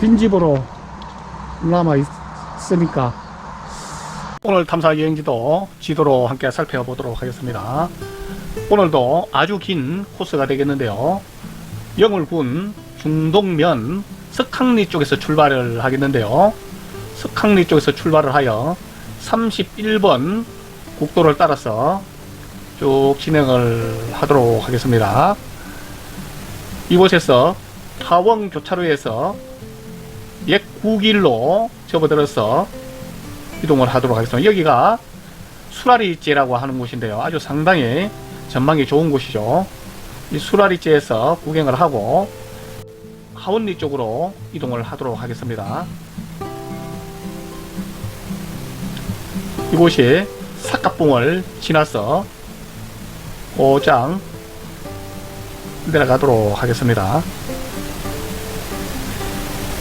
빈집으로 남아 있으니까 오늘 탐사 여행지도 지도로 함께 살펴보도록 하겠습니다. 오늘도 아주 긴 코스가 되겠는데요. 영월군 중동면 석항리 쪽에서 출발을 하겠는데요. 석항리 쪽에서 출발을 하여 31번 국도를 따라서 쭉 진행을 하도록 하겠습니다. 이곳에서 타원 교차로에서 옛 구길로 접어들어서 이동을 하도록 하겠습니다. 여기가 수라리제라고 하는 곳인데요. 아주 상당히 전망이 좋은 곳이죠. 이 수라리제에서 구경을 하고 하원리 쪽으로 이동을 하도록 하겠습니다. 이곳이 사카봉을 지나서 고장 내려가도록 하겠습니다.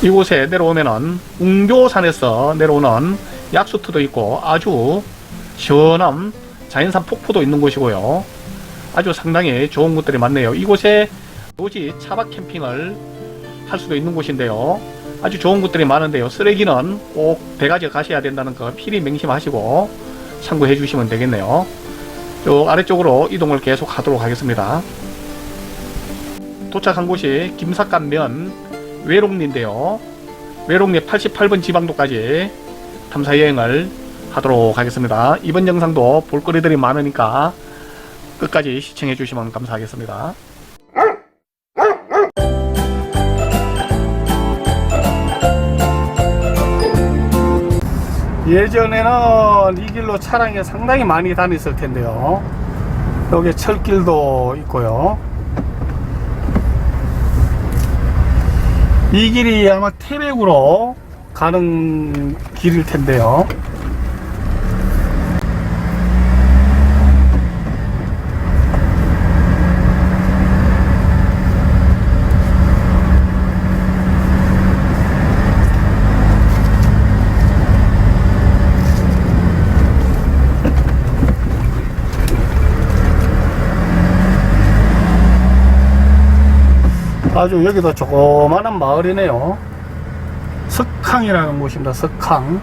이곳에 내려오면은 웅교산에서 내려오는 약수터도 있고 아주 시원한 자연산 폭포도 있는 곳이고요. 아주 상당히 좋은 곳들이 많네요. 이곳에 오지 차박 캠핑을 할 수도 있는 곳인데요. 아주 좋은 곳들이 많은데요. 쓰레기는 꼭 배가져 가셔야 된다는 거 필히 명심하시고 참고해 주시면 되겠네요. 쭉 아래쪽으로 이동을 계속 하도록 하겠습니다. 도착한 곳이 김삿간면 외롱리인데요. 외롱리 88번 지방도까지 탐사 여행을 하도록 하겠습니다. 이번 영상도 볼거리들이 많으니까 끝까지 시청해 주시면 감사하겠습니다. 예전에는 이 길로 차량이 상당히 많이 다녔을 텐데요. 여기 철길도 있고요. 이 길이 아마 태백으로 가는 길일 텐데요. 아주 여기도 조그마한 마을이네요. 석항이라는 곳입니다. 석항.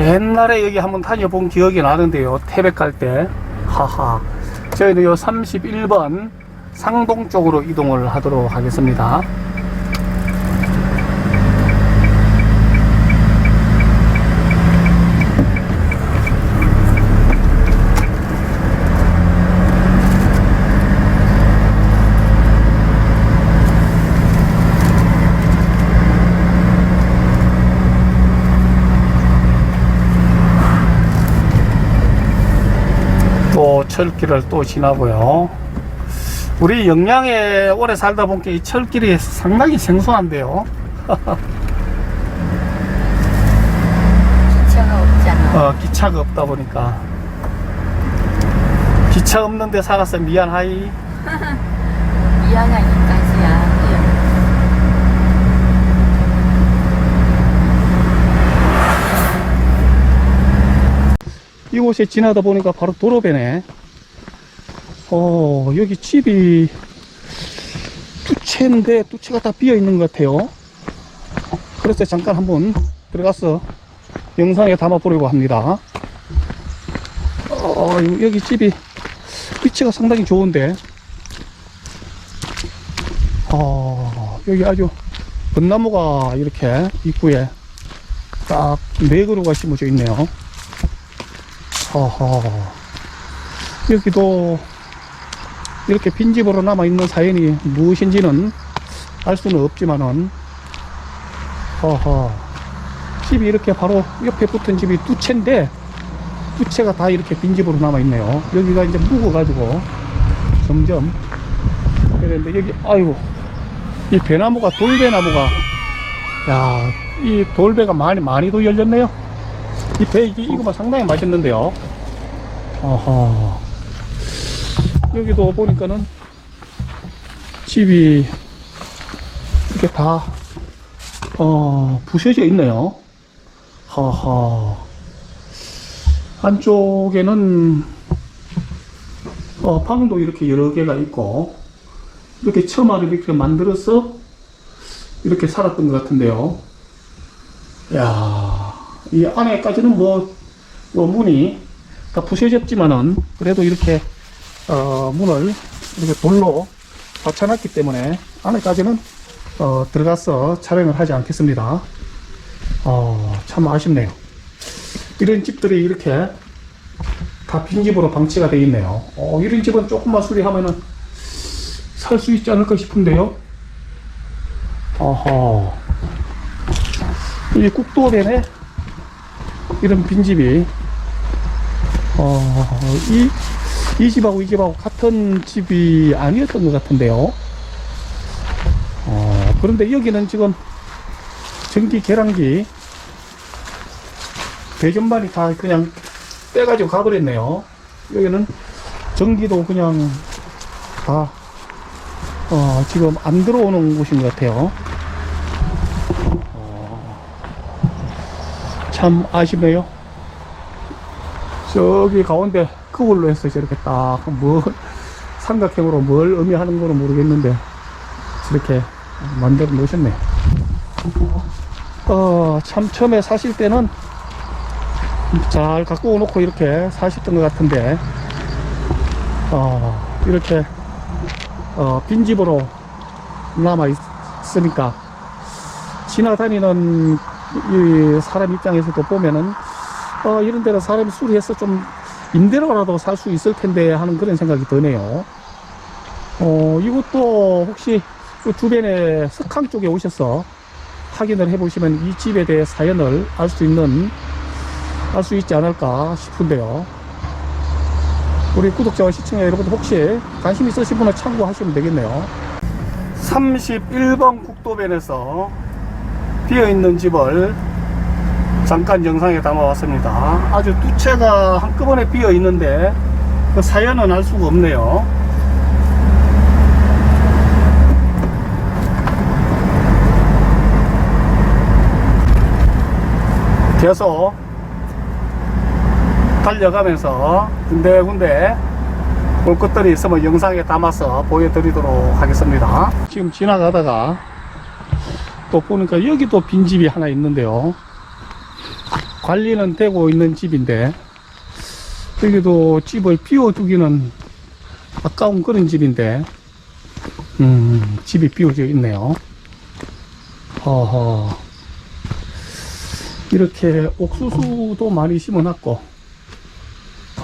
옛날에 여기 한번 다녀본 기억이 나는데요. 태백 갈 때. 하하. 저희는 요 31번 상동 쪽으로 이동을 하도록 하겠습니다. 또 철길을 또 지나고요. 우리 영양에 오래 살다 보니까 이 철길이 상당히 생소한데요. 기차가 없잖아. 어, 기차가 없다 보니까. 기차 없는데 살아서 미안하이. 미안하기까지야. 이곳에 지나다 보니까 바로 도로배네. 어, 여기 집이 두 채인데 두 채가 다 비어 있는 것 같아요. 그래서 잠깐 한번 들어가서 영상에 담아 보려고 합니다. 어, 여기 집이 위치가 상당히 좋은데. 어, 여기 아주 벚나무가 이렇게 입구에 딱 네 그루가 심어져 있네요. 허허. 여기도 이렇게 빈집으로 남아있는 사연이 무엇인지는 알 수는 없지만은, 허허. 집이 이렇게 바로 옆에 붙은 집이 두 채인데, 두 채가 다 이렇게 빈집으로 남아있네요. 여기가 이제 묵어가지고, 점점. 그런데 여기, 아이고, 이 배나무가, 돌배나무가, 야, 이 돌배가 많이, 많이도 열렸네요. 이 배, 이거만 상당히 맛있는데요. 어허. 여기도 보니까는 집이 이렇게 다, 어, 부셔져 있네요. 허허. 한쪽에는, 어, 방도 이렇게 여러 개가 있고, 이렇게 처마를 이렇게 만들어서 이렇게 살았던 것 같은데요. 야, 이 안에까지는 뭐, 뭐 문이 다 부셔졌지만은 그래도 이렇게 어, 문을 이렇게 돌로 받쳐놨기 때문에 안에까지는 어, 들어가서 촬영을 하지 않겠습니다. 어, 참 아쉽네요. 이런 집들이 이렇게 다 빈집으로 방치가 되어 있네요. 어, 이런 집은 조금만 수리하면은 살 수 있지 않을까 싶은데요. 어허. 이 국도변에 이런 빈집이, 어, 이, 이 집하고 이 집하고 같은 집이 아니었던 것 같은데요. 어, 그런데 여기는 지금 전기 계량기 배전반이 다 그냥 떼가지고 가버렸네요. 여기는 전기도 그냥 다, 어, 지금 안 들어오는 곳인 것 같아요. 어, 참 아쉽네요. 저기 가운데 그걸로 해서 저렇게 딱, 뭐, 삼각형으로 뭘 의미하는 거는 모르겠는데, 저렇게 만들어 놓으셨네요. 어, 참 처음에 사실 때는 잘 갖고 놓고 이렇게 사셨던 것 같은데, 어, 이렇게, 어, 빈집으로 남아 있으니까, 지나다니는 이 사람 입장에서도 보면은, 어, 이런 데는 사람이 수리해서 좀 임대로라도 살 수 있을 텐데 하는 그런 생각이 드네요. 어, 이것도 혹시 그 주변에 석항 쪽에 오셔서 확인을 해보시면 이 집에 대해 사연을 알 수 있는 알 수 있지 않을까 싶은데요. 우리 구독자와 시청자 여러분들 혹시 관심 있으신 분은 참고하시면 되겠네요. 31번 국도변에서 비어있는 집을 잠깐 영상에 담아왔습니다. 아주 두 채가 한꺼번에 비어 있는데 그 사연은 알 수가 없네요. 계속 달려가면서 군데군데 볼 것들이 있으면 영상에 담아서 보여드리도록 하겠습니다. 지금 지나가다가 또 보니까 여기도 빈집이 하나 있는데요. 관리는 되고 있는 집인데 여기도 집을 비워두기는 아까운 그런 집인데 음, 집이 비워져 있네요. 허허. 이렇게 옥수수도 많이 심어놨고,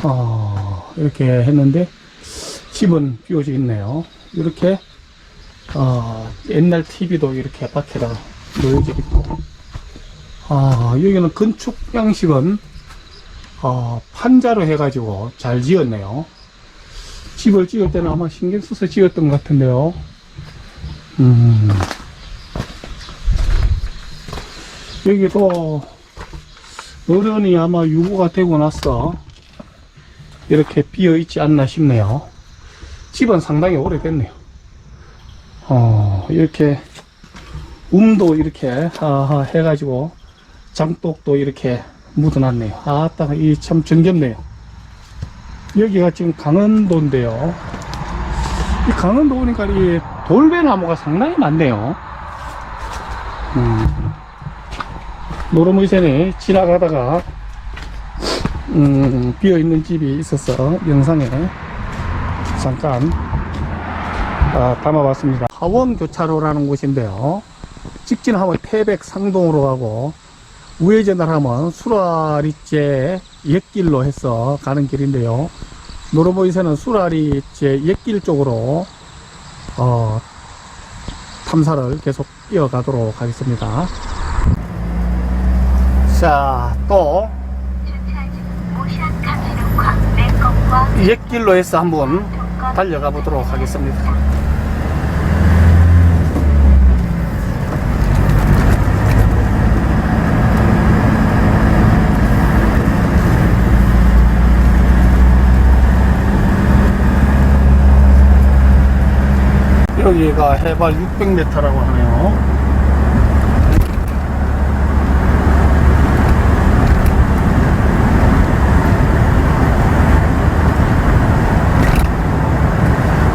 어, 이렇게 했는데, 집은 비워져 있네요. 이렇게, 어, 옛날 TV도 이렇게 밖에다 놓여져 있고, 아, 여기는 건축 양식은, 어, 판자로 해가지고 잘 지었네요. 집을 지을 때는 아마 신경 써서 지었던 것 같은데요. 음. 여기도 어른이 아마 유고가 되고 나서 이렇게 비어 있지 않나 싶네요. 집은 상당히 오래됐네요. 어, 이렇게 움도 이렇게 해가지고 장독도 이렇게 묻어놨네요. 아따, 이 참 정겹네요. 여기가 지금 강원도인데요. 이 강원도 오니까 이 돌배나무가 상당히 많네요. 음. 노름의선에 지나가다가 음, 비어있는 집이 있어서 영상에 잠깐 아, 담아봤습니다. 하원교차로라는 곳인데요. 직진하면 태백 상동으로 가고 우회전을 하면 수라리째 옛길로 해서 가는 길인데요. 노르보이선은 수라리째 옛길 쪽으로 어, 탐사를 계속 이어가도록 하겠습니다. 자, 또 옛길로 해서 한번 달려가 보도록 하겠습니다. 여기가 해발 600m라고 하네요.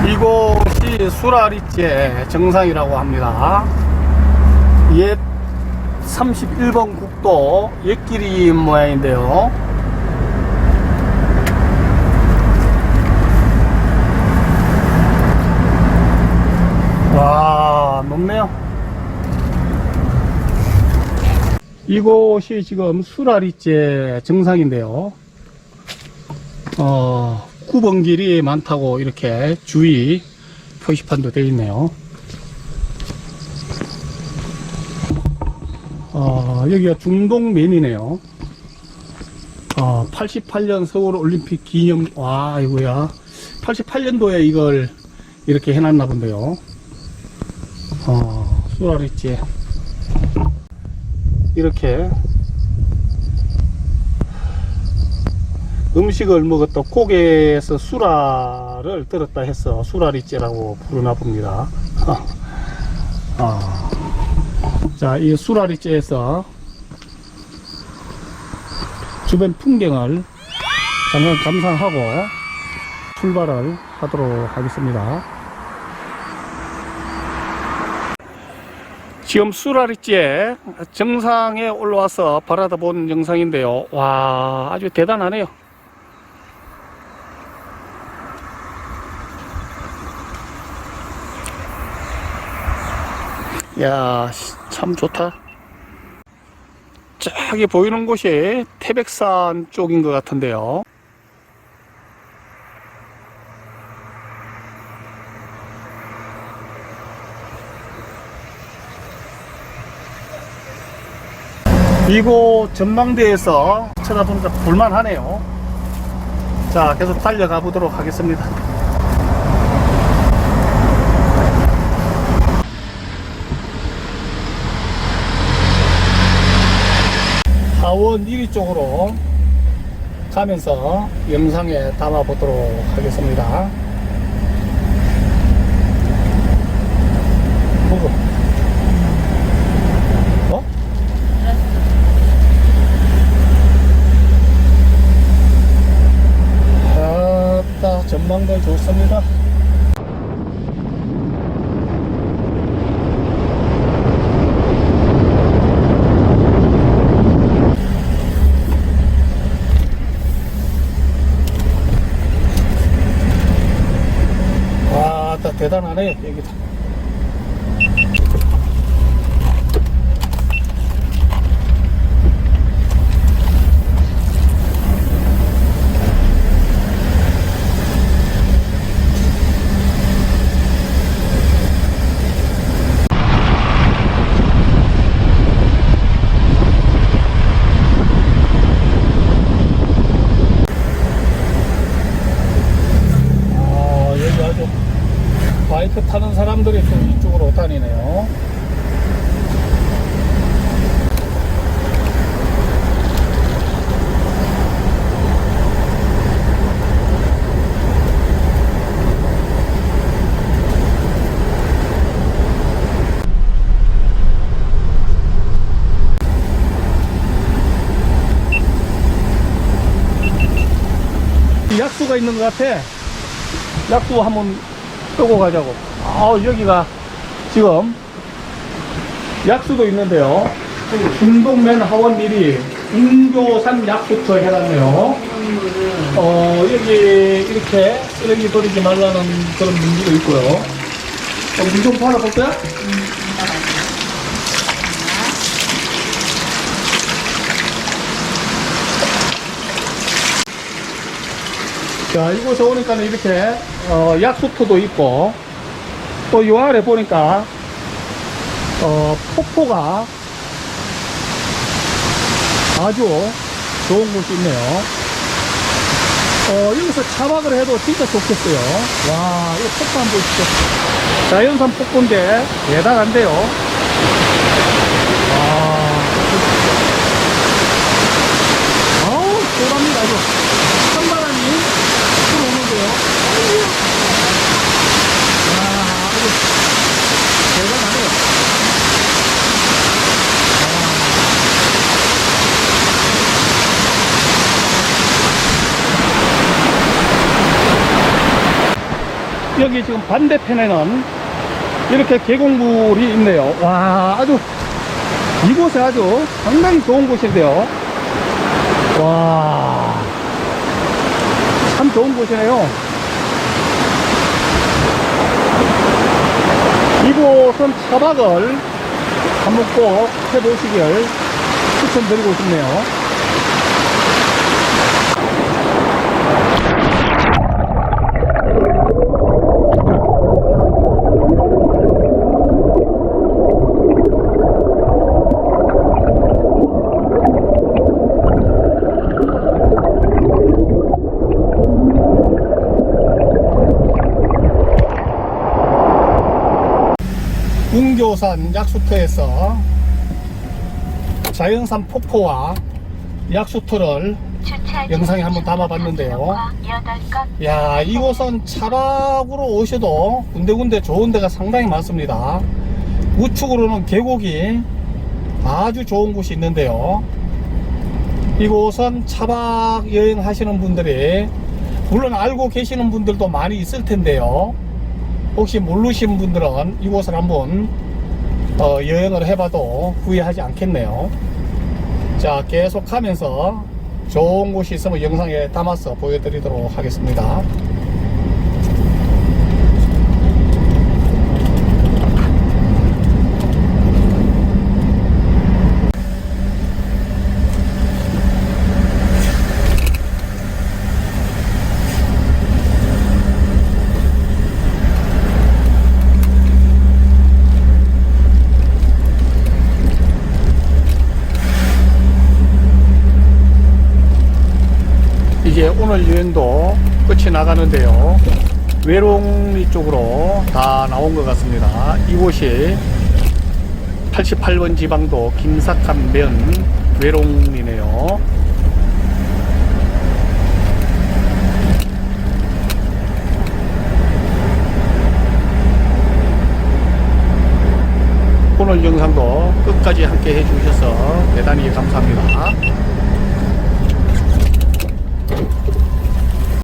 이곳이 수라리째 정상이라고 합니다. 옛 31번 국도 옛길이 모양인데요. 와, 높네요. 이곳이 지금 수라리째 정상인데요. 어, 9번 길이 많다고 이렇게 주의 표시판도 되어 있네요. 어, 여기가 중동면이네요. 어, 88년 서울 올림픽 기념, 와, 이거야. 88년도에 이걸 이렇게 해놨나 본데요. 어, 수라리째. 이렇게 음식을 먹었다 고개에서 수라를 들었다 해서 수라리째라고 부르나 봅니다. 어. 자, 이 수라리째에서 주변 풍경을 잠깐 감상하고 출발을 하도록 하겠습니다. 지금 수라리째 정상에 올라와서 바라다 본 영상인데요. 와, 아주 대단하네요. 야, 씨, 참 좋다. 저기 보이는 곳이 태백산 쪽인 것 같은데요. 이곳 전망대에서 쳐다보니까 볼만하네요. 자, 계속 달려가 보도록 하겠습니다. 하원 1위 쪽으로 가면서 영상에 담아 보도록 하겠습니다. 보고. 어? 아따, 전망도 좋습니다. 와, 아따, 대단하네, 여기도. 아, 여기 아주 바이크 타는 사람들이 또 이쪽으로 다니네요. 약수가 있는 것 같아. 약수 한번 끄고 가자고. 아, 여기가 지금 약수도 있는데요. 중동면 하원 일이 인교산 약수터 해놨네요. 어, 여기 이렇게 쓰레기 버리지 말라는 그런 문구도 있고요. 어, 물좀 팔아볼까요? 자, 이곳에 오니까는 이렇게, 어, 약수터도 있고, 또 이 아래 보니까, 어, 폭포가 아주 좋은 곳이 있네요. 어, 여기서 차박을 해도 진짜 좋겠어요. 와, 이거 폭포 한번 보십시오. 자연산 폭포인데, 대단한데요. 와, 아우, 시원합니다, 이거. 한바람이 들어오는데요. 와, 아주 대단하네요. 여기 지금 반대편에는 이렇게 계곡물이 있네요. 와, 아주 이곳은 아주 상당히 좋은 곳인데요. 와, 참 좋은 곳이네요. 이곳은 차박을 한번 꼭 해보시길 추천드리고 싶네요. 웅교산 약수터에서 자연산 폭포와 약수터를 영상에 한번 담아봤는데요. 야 이곳은 차박으로 오셔도 군데군데 좋은 데가 상당히 많습니다. 우측으로는 계곡이 아주 좋은 곳이 있는데요. 이곳은 차박 여행 하시는 분들이 물론 알고 계시는 분들도 많이 있을 텐데요. 혹시 모르시는 분들은 이곳을 한번 어, 여행을 해봐도 후회하지 않겠네요. 자 계속 하면서 좋은 곳이 있으면 영상에 담아서 보여드리도록 하겠습니다. 이제 오늘 여행도 끝이 나가는데요. 외롱리 쪽으로 다 나온 것 같습니다. 이곳이 88번 지방도 김삭한 면 외롱리네요. 오늘 영상도 끝까지 함께 해주셔서 대단히 감사합니다. Thank you.